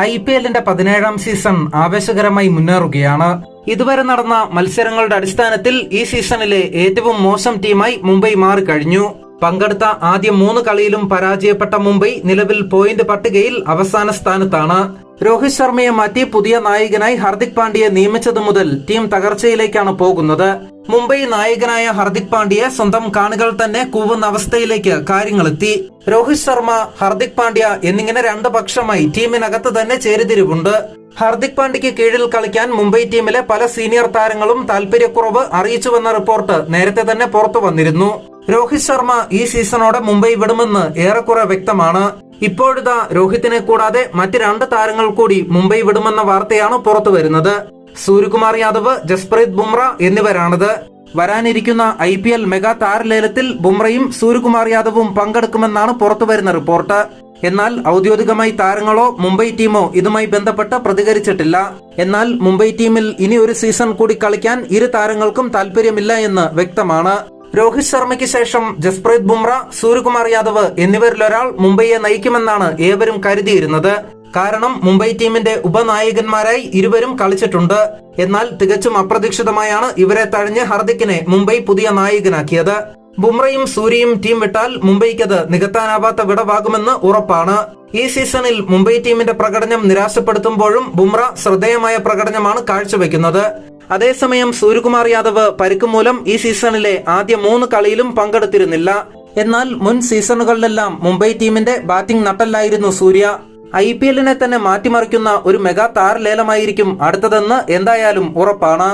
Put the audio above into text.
I P എല്ലിന്റെ പതിനേഴാം season ആവേശകരമായി മുന്നേറുകയാണ്. ഇതുവരെ നടന്ന മത്സരങ്ങളുടെ അടിസ്ഥാനത്തിൽ ഈ സീസണിലെ ഏറ്റവും മോശം ടീമായി മുംബൈ മാറിക്കഴിഞ്ഞു. പങ്കെടുത്ത ആദ്യ മൂന്ന് കളിയിലും പരാജയപ്പെട്ട മുംബൈ നിലവിൽ പോയിന്റ് പട്ടികയിൽ അവസാന സ്ഥാനത്താണ്. രോഹിത് ശർമ്മയെ മാറ്റി പുതിയ നായകനായി ഹർദിക് പാണ്ഡ്യയെ നിയമിച്ചതു മുതൽ ടീം തകർച്ചയിലേക്കാണ് പോകുന്നത്. മുംബൈ നായകനായ ഹർദിക് പാണ്ഡ്യയെ സ്വന്തം കാണികൾ തന്നെ കൂവുന്ന അവസ്ഥയിലേക്ക് കാര്യങ്ങളെത്തി. രോഹിത് ശർമ്മ ഹർദിക് പാണ്ഡ്യ എന്നിങ്ങനെ രണ്ട് പക്ഷമായി ടീമിനകത്ത് തന്നെ ചേരിതിരിവുണ്ട്. ഹർദിക് പാണ്ഡ്യയ്ക്ക് കീഴിൽ കളിക്കാൻ മുംബൈ ടീമിലെ പല സീനിയർ താരങ്ങളും താൽപര്യക്കുറവ് അറിയിച്ചുവെന്ന റിപ്പോർട്ട് നേരത്തെ തന്നെ പുറത്തു വന്നിരുന്നു. രോഹിത് ശർമ്മ ഈ സീസണോടെ മുംബൈ വിടുമെന്ന് ഏറെക്കുറെ വ്യക്തമാണ്. ഇപ്പോഴിതാ രോഹിത്തിനെ കൂടാതെ മറ്റ് രണ്ട് താരങ്ങൾ കൂടി മുംബൈ വിടുമെന്ന വാർത്തയാണ് പുറത്തു വരുന്നത് സൂര്യകുമാർ യാദവ് ജസ്പ്രീത് ബുംറ എന്നിവരാണിത്. വരാനിരിക്കുന്ന ഐ പി എൽ മെഗാ താരലേലത്തിൽ ബുംറയും സൂര്യകുമാർ യാദവും പങ്കെടുക്കുമെന്നാണ് പുറത്തുവരുന്ന റിപ്പോർട്ട്. എന്നാൽ ഔദ്യോഗികമായി താരങ്ങളോ മുംബൈ ടീമോ ഇതുമായി ബന്ധപ്പെട്ട് പ്രതികരിച്ചിട്ടില്ല. എന്നാൽ മുംബൈ ടീമിൽ ഇനി ഒരു സീസൺ കൂടി കളിക്കാൻ ഇരു താരങ്ങൾക്കും താല്പര്യമില്ല എന്ന് വ്യക്തമാണ്. രോഹിത് ശർമ്മയ്ക്ക് ശേഷം ജസ്പ്രീത് ബുംറ സൂര്യകുമാർ യാദവ് എന്നിവരിലൊരാൾ മുംബൈയെ നയിക്കുമെന്നാണ് ഏവരും കരുതിയിരുന്നത്. കാരണം മുംബൈ ടീമിന്റെ ഉപനായകന്മാരായി ഇരുവരും കളിച്ചിട്ടുണ്ട്. എന്നാൽ തികച്ചും അപ്രതീക്ഷിതമായാണ് ഇവരെ തഴഞ്ഞ് ഹർദിക്കിനെ മുംബൈ പുതിയ നായകനാക്കിയത്. ബുംറയും സൂര്യയും ടീം വിട്ടാൽ മുംബൈക്ക് മുംബൈക്കത് നികത്താനാവാത്ത വിടവാകുമെന്ന് ഉറപ്പാണ്. ഈ സീസണിൽ മുംബൈ ടീമിന്റെ പ്രകടനം നിരാശപ്പെടുത്തുമ്പോഴും ബുംറ ശ്രദ്ധേയമായ പ്രകടനമാണ് കാഴ്ചവെക്കുന്നത്. അതേസമയം സൂര്യകുമാർ യാദവ് പരിക്ക് മൂലം ഈ സീസണിലെ ആദ്യ മൂന്ന് കളിയിലും പങ്കെടുത്തിരുന്നില്ല. എന്നാൽ മുൻ സീസണുകളിലെല്ലാം മുംബൈ ടീമിന്റെ ബാറ്റിംഗ് നട്ടല്ലായിരുന്നു സൂര്യ. ഐ പി എല്ലിനെ തന്നെ മാറ്റിമറിക്കുന്ന ഒരു മെഗാ താരലേലമായിരിക്കും അടുത്തതെന്ന് എന്തായാലും ഉറപ്പാണ്.